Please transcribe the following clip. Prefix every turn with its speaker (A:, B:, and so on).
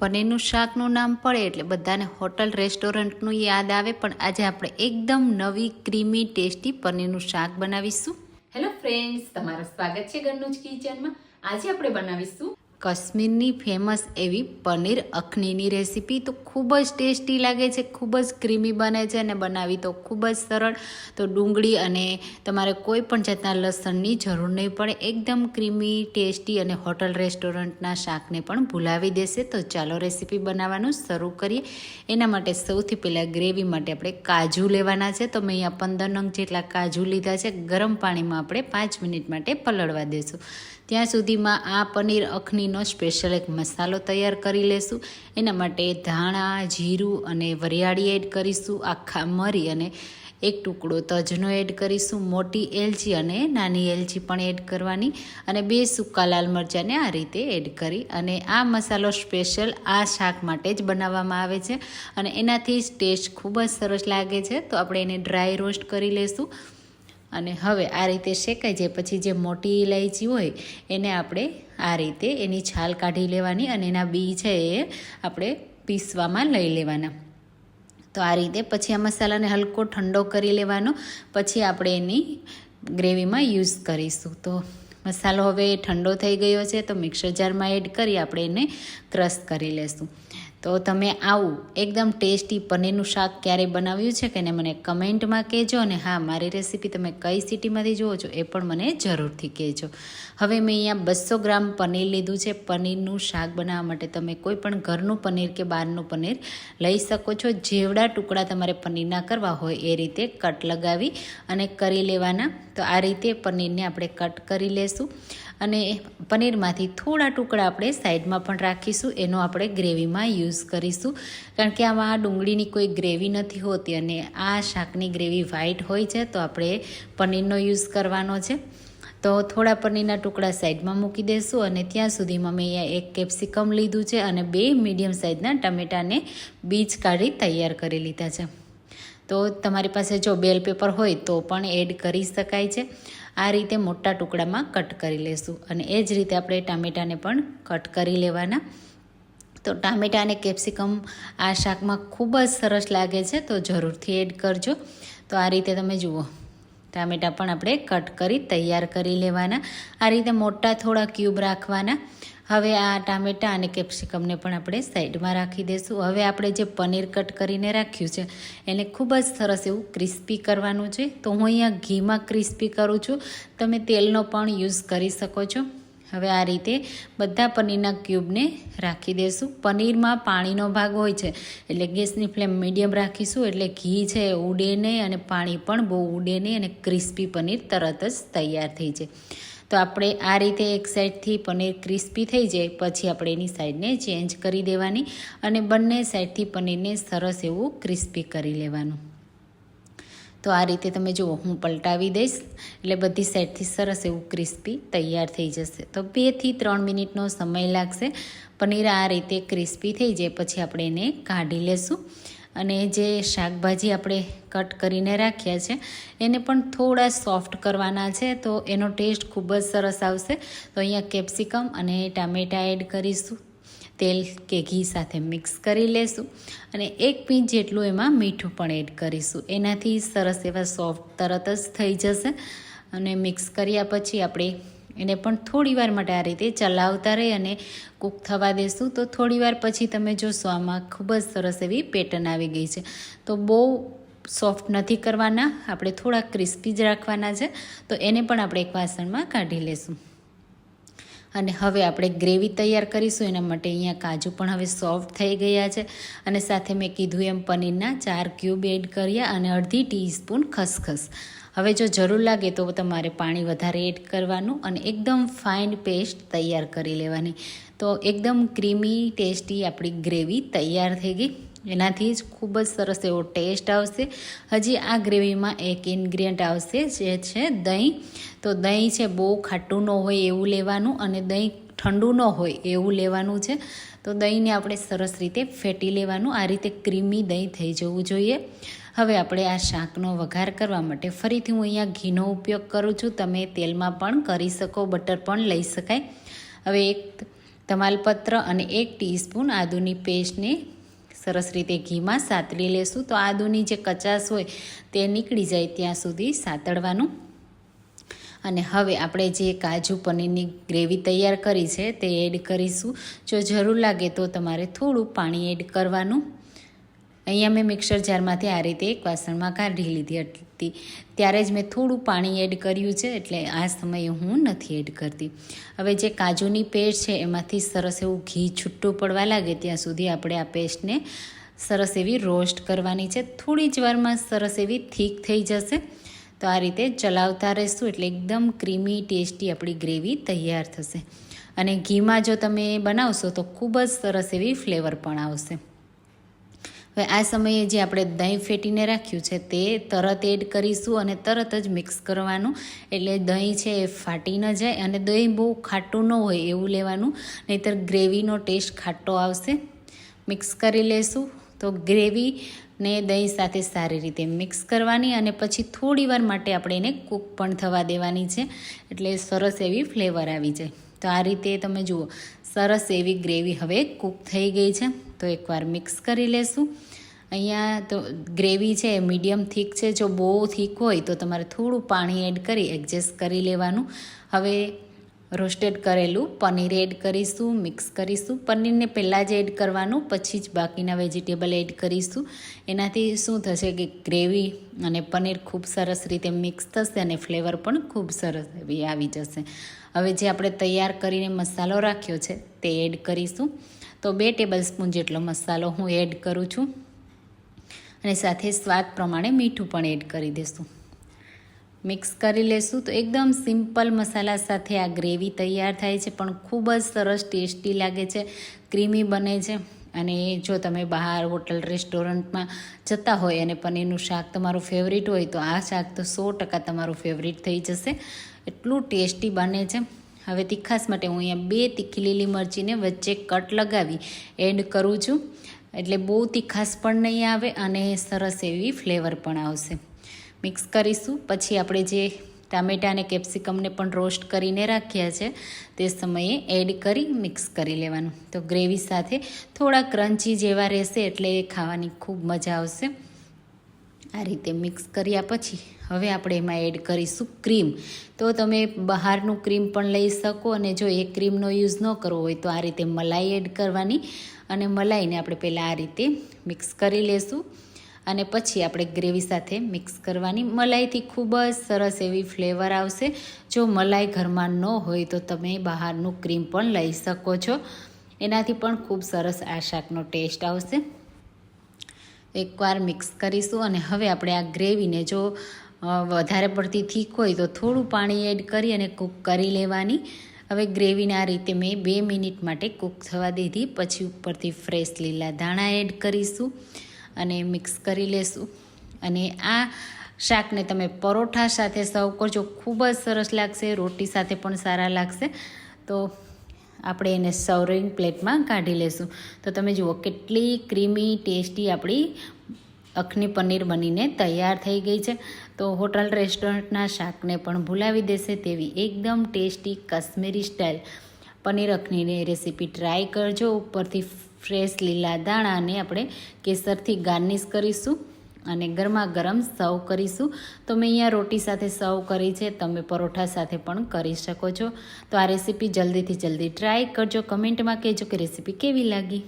A: પનીરનું શાકનું નામ પડે એટલે બધાને હોટલ, રેસ્ટોરન્ટનું યાદ આવે, પણ આજે આપણે એકદમ નવી, ક્રીમી, ટેસ્ટી પનીરનું શાક બનાવીશું.
B: હેલો ફ્રેન્ડ્સ, તમારું સ્વાગત છે ઘરનું જ કિચનમાં. આજે આપણે બનાવીશું
A: કાશ્મીરની ફેમસ એવી પનીર અખનીની રેસીપી તો ખૂબ જ ટેસ્ટી લાગે છે, ખૂબ જ ક્રીમી બને છે અને બનાવી તો ખૂબ જ સરળ. તો ડુંગળી અને તમારે કોઈ પણ જાતના લસણની જરૂર નહીં પડે, એકદમ ક્રીમી ટેસ્ટી અને હોટલ રેસ્ટોરન્ટના શાકને પણ ભૂલાવી દેશે. તો ચાલો રેસીપી બનાવવાનું શરૂ કરીએ. એના માટે સૌથી પહેલાં ગ્રેવી માટે આપણે કાજુ લેવાના છે. તો મેં અહીંયા પંદર નંગ જેટલા કાજુ લીધા છે. ગરમ પાણીમાં આપણે પાંચ મિનિટ માટે પલળવા દેશું. ત્યાં સુધીમાં આ પનીર અખનીનો સ્પેશિયલ એક મસાલો તૈયાર કરી લેશું. એના માટે ધાણા, જીરું અને વરિયાળી એડ કરીશું. આખા મરી અને એક ટુકડો તજનો એડ કરીશું. મોટી એલચી અને નાની એલચી પણ એડ કરવાની અને બે સૂકા લાલ મરચાંને આ રીતે એડ કરી અને આ મસાલો સ્પેશિયલ આ શાક માટે જ બનાવવામાં આવે છે અને એનાથી ટેસ્ટ ખૂબ જ સરસ લાગે છે. તો આપણે એને ડ્રાય રોસ્ટ કરી લઈશું અને હવે આ રીતે શેકાઈ જાય પછી જે મોટી ઇલાયચી હોય, એને આપણે આ રીતે એની છાલ કાઢી લેવાની અને એના બી છે એ આપણે પીસવામાં લઈ લેવાના. તો આ રીતે પછી આ મસાલાને હલકો ઠંડો કરી લેવાનો. પછી આપણે એની ગ્રેવીમાં યુઝ કરીશું. તો મસાલો હવે ઠંડો થઈ ગયો છે, તો મિક્સર જારમાં એડ કરી આપણે એને ક્રશ કરી લેશું. તો તમે આવું એકદમ ટેસ્ટી પનીરનું શાક ક્યારેય બનાવ્યું છે કે ને મને કમેન્ટમાં કહેજો અને હા, મારી રેસીપી તમે કઈ સિટીમાંથી જુઓ છો એ પણ મને જરૂરથી કહેજો. હવે મેં અહીંયા બસો ગ્રામ પનીર લીધું છે. પનીરનું શાક બનાવવા માટે તમે કોઈ પણ ઘરનું પનીર કે બહારનું પનીર લઈ શકો છો. જેવડા ટુકડા તમારે પનીરના કરવા હોય એ રીતે કટ લગાવી અને કરી લેવાના. તો આ રીતે પનીરને આપણે કટ કરી લેશું અને પનીરમાંથી થોડા ટુકડા આપણે સાઈડમાં પણ રાખીશું. એનો આપણે ગ્રેવીમાં યુઝ કરીશું. કારણ કે આમાં ડુંગળીની કોઈ ગ્રેવી નથી હોતી અને આ શાકની ગ્રેવી વ્હાઈટ હોય છે, તો આપણે પનીરનો યુઝ કરવાનો છે. તો થોડા પનીરના ટુકડા સાઈડમાં મૂકી દઈશું અને ત્યાં સુધીમાં મેં અહીંયા એક કેપ્સિકમ લીધું છે અને બે મીડિયમ સાઇઝના ટમેટાને બીજ કાઢી તૈયાર કરી લીધા છે. તો તમારી પાસે જો બેલ પેપર હોય તો પણ એડ કરી શકાય છે. આ રીતે મોટા ટુકડામાં કટ કરી લેશું અને એ જ રીતે આપણે ટામેટાને પણ કટ કરી લેવાના. તો ટામેટા અને કેપ્સિકમ આ શાકમાં ખૂબ જ સરસ લાગે છે તો જરૂરથી એડ કરજો. તો આ રીતે તમે જુઓ. ટામેટાં પણ આપણે કટ કરી તૈયાર કરી લેવાના. આ રીતે મોટા થોડા ક્યુબ રાખવાના. હવે આ ટામેટાં અને કેપ્સિકમને પણ આપણે સાઈડમાં રાખી દઈશું હવે આપણે જે પનીર કટ કરીને રાખ્યું છે, એને ખૂબ જ સરસ એવું ક્રિસ્પી કરવાનું છે. તો હું અહીંયા ઘીમાં ક્રિસ્પી કરું છું. તમે તેલનો પણ યુઝ કરી શકો છો. હવે આ રીતે બધા પનીરના ક્યુબને રાખી દઈશું પનીરમાં પાણીનો ભાગ હોય છે, એટલે ગેસની ફ્લેમ મીડિયમ રાખીશું, એટલે ઘી છે ઉડે નહીં અને પાણી પણ બહુ ઉડે નહીં અને ક્રિસ્પી પનીર તરત જ તૈયાર થઈ જાય. તો આપણે આ રીતે એક સાઈડથી પનીર ક્રિસ્પી થઈ જાય, પછી આપણે એની સાઈડને ચેન્જ કરી દેવાની અને બંને સાઈડથી પનીરને સરસ એવું ક્રિસ્પી કરી લેવાનું. તો આ રીતે તમે જુઓ, હું પલટાવી દઈશ. એટલે બધી સેટથી સરસ એવું ક્રિસ્પી તૈયાર થઈ જશે. તો બેથી ત્રણ મિનિટનો સમય લાગશે. પનીર આ રીતે ક્રિસ્પી થઈ જાય, પછી આપણે એને કાઢી લેશું. અને જે શાકભાજી આપણે કટ કરીને રાખ્યા છે, એને પણ થોડા સોફ્ટ કરવાના છે, તો એનો ટેસ્ટ ખૂબ જ સરસ આવશે. તો અહીંયા કેપ્સિકમ અને ટામેટાં એડ કરીશું. તેલ કે ઘી સાથે મિક્સ કરી લેશું અને એક પીંચ જેટલું એમાં મીઠું પણ એડ કરીશું. એનાથી સરસ એવા સોફ્ટ તરત જ થઈ જશે અને મિક્સ કર્યા પછી આપણે એને પણ થોડીવાર માટે આ રીતે ચલાવતા રહી અને કૂક થવા દેશું. તો થોડીવાર પછી તમે જોશો આમાં ખૂબ જ સરસ એવી પેટર્ન આવી ગઈ છે. તો બહુ સોફ્ટ નથી કરવાના, આપણે થોડા ક્રિસ્પી જ રાખવાના છે. તો એને પણ આપણે એક વાસણમાં કાઢી લેશું. અને હવે આપણે ગ્રેવી તૈયાર કરીશું. એના માટે અહીંયા કાજુ પણ હવે સોફ્ટ થઈ ગયા છે. અને સાથે મેં કીધું એમ પનીરના ચાર ક્યુબ એડ કર્યા અને અડધી ટીસ્પૂન ખસખસ. હવે જો જરૂર લાગે તો તમારે પાણી વધારે એડ કરવાનું અને એકદમ ફાઇન પેસ્ટ તૈયાર કરી લેવાની. તો એકદમ ક્રીમી ટેસ્ટી આપણી ગ્રેવી તૈયાર થઈ ગઈ. એનાથી જ ખૂબ જ સરસ એવો ટેસ્ટ આવશે. હજી આ ગ્રેવીમાં એક ઇન્ગ્રીડિયન્ટ આવશે જે છે દહીં. તો દહીં છે બહુ ખાટું ન હોય એવું લેવાનું અને દહીં ઠંડુ ન હોય એવું લેવાનું છે. તો દહીંને આપણે સરસ રીતે ફેટી લેવાનું. આ રીતે ક્રીમી દહીં થઈ જવું જોઈએ. હવે આપણે આ શાકનો વઘાર કરવા માટે ફરીથી હું અહીંયા ઘીનો ઉપયોગ કરું છું. તમે તેલમાં પણ કરી શકો, બટર પણ લઈ શકાય. હવે એક તમાલપત્ર અને એક ટીસ્પૂન આદુની પેસ્ટને સરસ રીતે ઘીમાં સાતળી લેશું. તો આદુની જે કચાશ હોય તે નીકળી જાય ત્યાં સુધી સાતળવાનું. અને હવે આપણે જે કાજુ પનીરની ગ્રેવી તૈયાર કરી છે તે એડ કરીશું. જો જરૂર લાગે તો તમારે થોડું પાણી એડ કરવાનું. અહીંયા મેં મિક્સર જારમાંથી આ રીતે એક વાસણમાં કાઢી લીધી હતી. ત્યારે જ મેં થોડું પાણી એડ કર્યું છે, એટલે આ સમયે હું નથી એડ કરતી. હવે જે કાજુની પેસ્ટ છે, એમાંથી સરસ એવું ઘી છૂટું પડવા લાગે ત્યાં સુધી આપણે આ પેસ્ટને સરસ એવી રોસ્ટ કરવાની છે. થોડી જ વારમાં સરસ એવી થીક થઈ જશે. તો આ રીતે ચલાવતા રહેશું, એટલે એકદમ ક્રીમી, ટેસ્ટી આપણી ગ્રેવી તૈયાર થશે. અને ઘીમાં જો તમે બનાવશો તો ખૂબ જ સરસ એવી ફ્લેવર પણ આવશે. હવે આ સમયે જે આપણે દહીં ફેટીને રાખ્યું છે તે તરત એડ કરીશું અને તરત જ મિક્સ કરવાનું. એટલે દહીં છે એ ફાટી ન જાય અને દહીં બહુ ખાટું ન હોય એવું લેવાનું. નહીંતર ગ્રેવીનો ટેસ્ટ ખાટો આવશે. મિક્સ કરી લેશું. તો ગ્રેવી ને દહીં સાથે સારી રીતે મિક્સ કરવાની અને પછી થોડી વાર માટે આપણે એને કૂક પણ થવા દેવાની છે. એટલે સરસ એવી ફ્લેવર આવી જાય. તો આ રીતે તમે જુઓ, સરસ એવી ગ્રેવી હવે કૂક થઈ ગઈ છે. તો એકવાર મિક્સ કરી લેશું. અહીંયા તો ગ્રેવી છે એ મીડિયમ થીક છે. જો બહુ થીક હોય તો તમારે થોડું પાણી એડ કરી એડજસ્ટ કરી લેવાનું. હવે રોસ્ટેડ કરેલું પનીર એડ કરીશું મિક્સ કરીશું. પનીરને પહેલાં જ એડ કરવાનું, પછી જ બાકીના વેજીટેબલ એડ કરીશું. એનાથી શું થશે કે ગ્રેવી અને પનીર ખૂબ સરસ રીતે મિક્સ થશે અને ફ્લેવર પણ ખૂબ સરસ એવી આવી જશે. હવે જે આપણે તૈયાર કરીને મસાલો રાખ્યો છે તે એડ કરીશું. તો બે ટેબલ સ્પૂન જેટલો મસાલો હું એડ કરું છું. અને સાથે સ્વાદ પ્રમાણે મીઠું પણ એડ કરી દઈશું મિક્સ કરી લેશું તો એકદમ સિમ્પલ મસાલા સાથે આ ગ્રેવી તૈયાર થાય છે, પણ ખૂબ જ સરસ ટેસ્ટી લાગે છે ક્રીમી બને છે. અને જો તમે બહાર હોટલ રેસ્ટોરન્ટમાં જતા હોય અને પનીરનું શાક તમારું ફેવરિટ હોય તો આ શાક તો સો ટકા તમારું ફેવરિટ થઈ જશે. એટલું ટેસ્ટી બને છે. હવે તીખાસ માટે હું અહીંયા બે તીખી લીલી મરચીને વચ્ચે કટ લગાવી એડ કરું છું. એટલે બહુ તીખાસ પણ નહીં આવે અને સરસ એવી ફ્લેવર પણ આવશે. મિક્સ કરીશું. પછી આપણે જે ટામેટાં અને કેપ્સિકમને પણ રોસ્ટ કરીને રાખ્યા છે, તે સમયે એડ કરી મિક્સ કરી લેવાનું. તો ગ્રેવી સાથે થોડા ક્રન્ચી જેવા રહેશે એટલે ખાવાની ખૂબ મજા આવશે. આ રીતે મિક્સ કર્યા પછી હવે આપણે એમાં એડ કરીશું ક્રીમ. તો તમે બહારનું ક્રીમ પણ લઈ શકો અને જો એ ક્રીમનો યુઝ ન કરવો હોય તો આ રીતે મલાઈ એડ કરવાની અને મલાઈને આપણે પહેલાં આ રીતે મિક્સ કરી લેશું અને પછી આપણે ગ્રેવી સાથે મિક્સ કરવાની. મલાઈથી ખૂબ જ સરસ એવી ફ્લેવર આવશે. જો મલાઈ ઘરમાં ન હોય તો તમે બહારનું ક્રીમ પણ લઈ શકો છો. એનાથી પણ ખૂબ સરસ આ શાકનો ટેસ્ટ આવશે. એકવાર મિક્સ કરીશું અને હવે આપણે આ ગ્રેવીને જો વધારે પડતી થીક હોય તો થોડું પાણી એડ કરી અને કૂક કરી લેવાની. હવે ગ્રેવીને આ રીતે મેં બે મિનિટ માટે કૂક થવા દીધી. પછી ઉપરથી ફ્રેશ લીલા ધાણા એડ કરીશું અને મિક્સ કરી લેશું. અને આ શાકને તમે પરોઠા સાથે સર્વ કરજો. ખૂબ જ સરસ લાગશે, રોટી સાથે પણ સારા લાગશે. તો આપણે એને સર્વિંગ પ્લેટમાં કાઢી લેશું. તો તમે જુઓ, કેટલી ક્રીમી, ટેસ્ટી આપણી અખની પનીર બનીને તૈયાર થઈ ગઈ છે. તો હોટલ રેસ્ટોરન્ટના શાકને પણ ભૂલાવી દેશે તેવી એકદમ ટેસ્ટી કાશ્મીરી સ્ટાઇલ. પનીર અખનીની રેસીપી ટ્રાય કરજો. ઉપરથી ફ્રેશ લીલા દાણાને આપણે કેસરથી ગાર્નિશ કરીશું. અને ગરમા ગરમ સર્વ કરીશું. તો મેં અહીંયા રોટી સાથે સર્વ કરી છે. તમે પરોઠા સાથે પણ કરી શકો છો. તો આ રેસીપી જલ્દીથી જલ્દી ટ્રાય કરજો. કમેન્ટમાં કહેજો કે રેસીપી કેવી લાગી?